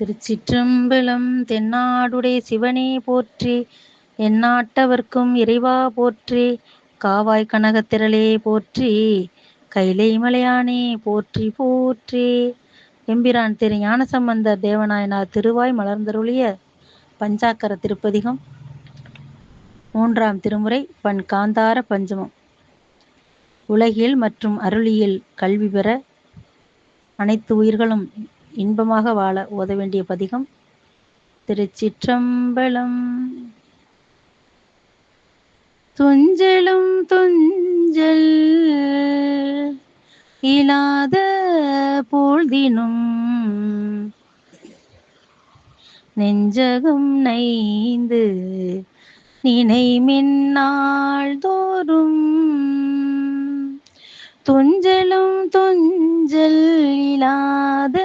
திருச்சிற்றம்பலம் தென்னாடுடைய சிவனே போற்றி எந்நாட்டவர்க்கும் இறைவா போற்றி காவாய் கனகத்திரளே போற்றி கைலை மலையானே போற்றி போற்றி. எம்பிரான் திரு ஞானசம்பந்தர் தேவநாயனார் திருவாய் மலர்ந்தருளிய பஞ்சாக்கர திருப்பதிகம். மூன்றாம் திருமுறை பண் காந்தார பஞ்சமம். உலகில் மற்றும் அருளியில் கல்வி பெற அனைத்து உயிர்களும் இன்பமாக வாழ ஓத வேண்டிய பதிகம் திருச்சிற்றம்பலம். துஞ்சலும் துஞ்சல் இலாத பொழுதினும் நெஞ்சகம் நைந்து நினை மின்னாள் தோறும் துஞ்சலும் துஞ்சல் இல்லாத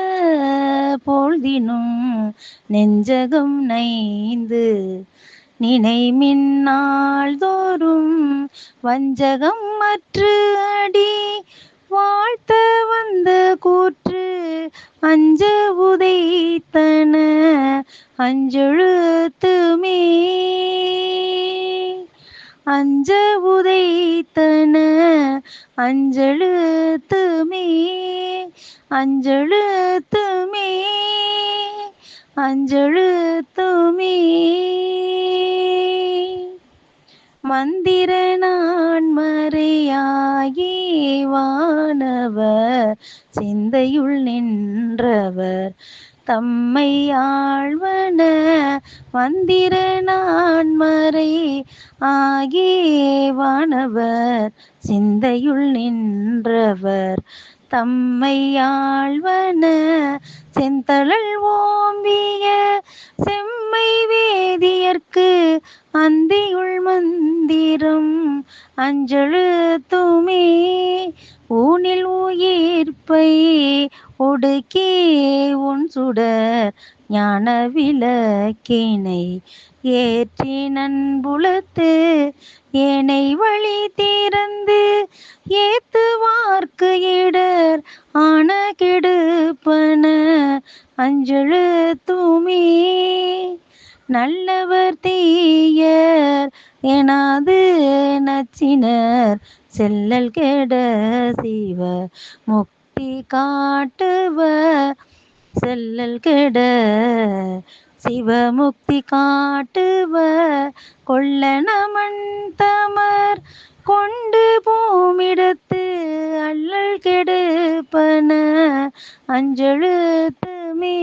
பொழுதினும் நெஞ்சகம் நைந்து நினை மின்னாள் தோறும் வஞ்சகம் மற்ற அடி வாழ்த்த வந்த கூற்று அஞ்ச உதைத்தன அஞ்செழுத்துமே அஞ்ச உதைத்தன அஞ்செழுத்துமே அஞ்செழுத்துமே அஞ்செழுத்துமே மந்திர நான் மறையாயே வானவர் சிந்தையுள் நின்றவர் தம்மை ஆழ்வன வந்திர நான் மறை ஆகி வானவர் சிந்தையுள் நின்றவர். தம்மை ஆழ்வன செந்தளல் ஓம்பிய செம்மை வேதியர்க்கு அந்தியுள் மந்திரம் அஞ்செழுத்துமே ஊனில் உயிர்ப்பை ஒடுக்கே உன் சுடர் ஞான விளக்கினை ஏற்றி நண்புலத்து ஏனை வழி திறந்து ஏத்துவார்க்கு இடர் ஆன கெடுப்பன அஞ்செழுத்துமே நல்லவர் தீயர் எனாது நச்சினர் செல்லல் கெட சிவ முக்தி காட்டுவ செல்லல் கெட சிவமுக்தி காட்டுவ கொள்ளனமன் தமர் கொண்டு பூமிடத்து அல்லல் கெடுப்பன அஞ்செழுத்துமே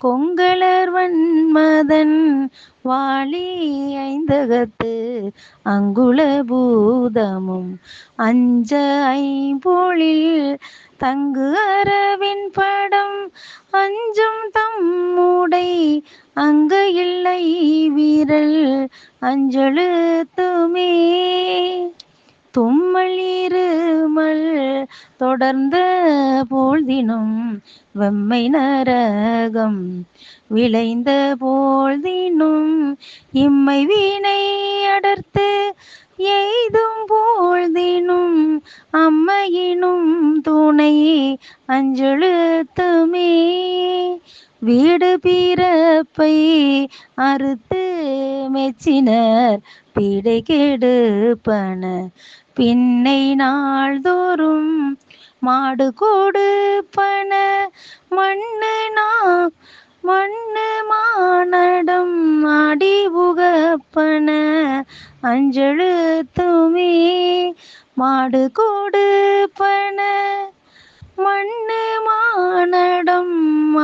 கொங்கலர் வன்மதன் வாளி ஐந்தகத்து அங்குல பூதமும் அஞ்ச ஐம்பொழில் தங்கு அரவின் படம் அஞ்சும் தம்முடை அங்கு இல்லை வீரல் அஞ்செழுத்துமே தும்மல் இருமல் தொடர்ந்த போழ்தினும் வெம்மை நரகம் விளைந்த போழ்தினும் இம்மை வீணை அடர்த்து எய்தும் போழ்தினும் அம்மையினும் துணை அஞ்செழுத்துமே. வீடு பிறப்பை அறுத்து மெச்சினர் பீடை கெடுப்பன பின்னை நாள்தோறும் மாடு கொடுப்பன மண்ணு நா மண்ணு மானடம் அடி புகப்பன. அஞ்செழுத்துமே மாடு கொடுப்பன மண்ணு மானடம்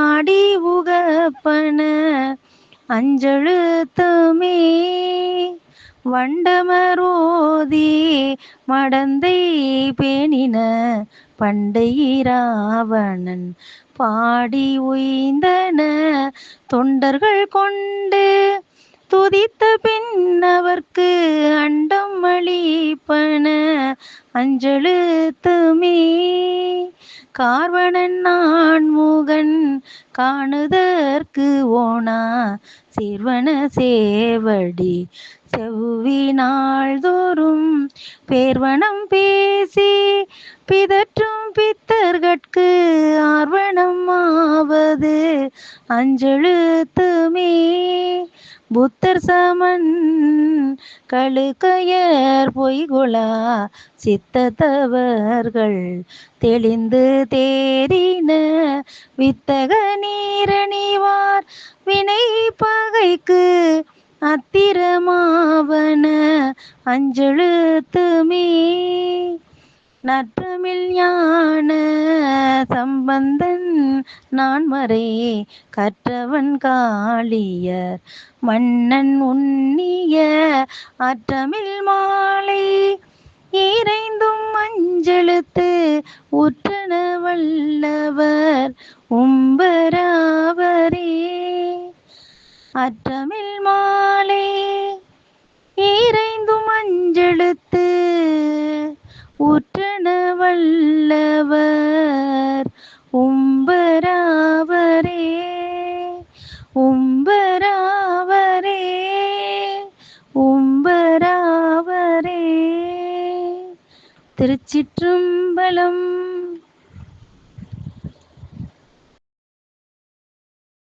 ஆடி உகப்பன அஞ்செழுத்துமே வண்டமரோதி மடந்தை பேணின பண்டை ராவணன் பாடி உய்ந்தன தொண்டர்கள் கொண்டு துதித்த பின் அவர்க்கு அண்டம் அளிப்பன அஞ்செழுத்துமே கார்வணன் நான் முகன் காணுதற்கு ஓனா சிறுவன சேவடி செவ்வி நாள்தோறும் பேர்வனம் பேசி பிதற்றும் பித்தர்கட்கு ஆர்வணம் ஆவது அஞ்செழுத்துமே புத்தர் சமன் கழுக்கையர் பொய்குலா சித்தத்தவர்கள் தெளிந்து தேறின வித்தக நீரணிவார் வினை பகைக்கு அத்திரமாவன அஞ்செழுத்துமே நற்றமில் ஞான சம்பந்தன் நான்மறை கற்றவன் காளியர் மன்னன் உண்ணிய அற்றமில் மாலை இறைந்தும் மஞ்செழுத்து உற்றன வல்லவர் உம்பராவரே. அற்றமில் மாலை இறைந்தும் மஞ்செழுத்து உற்றன வல்லவர் உம்பராவரே உம்பராவரே உம்பராவரே. திருச்சிற்றம்பலம்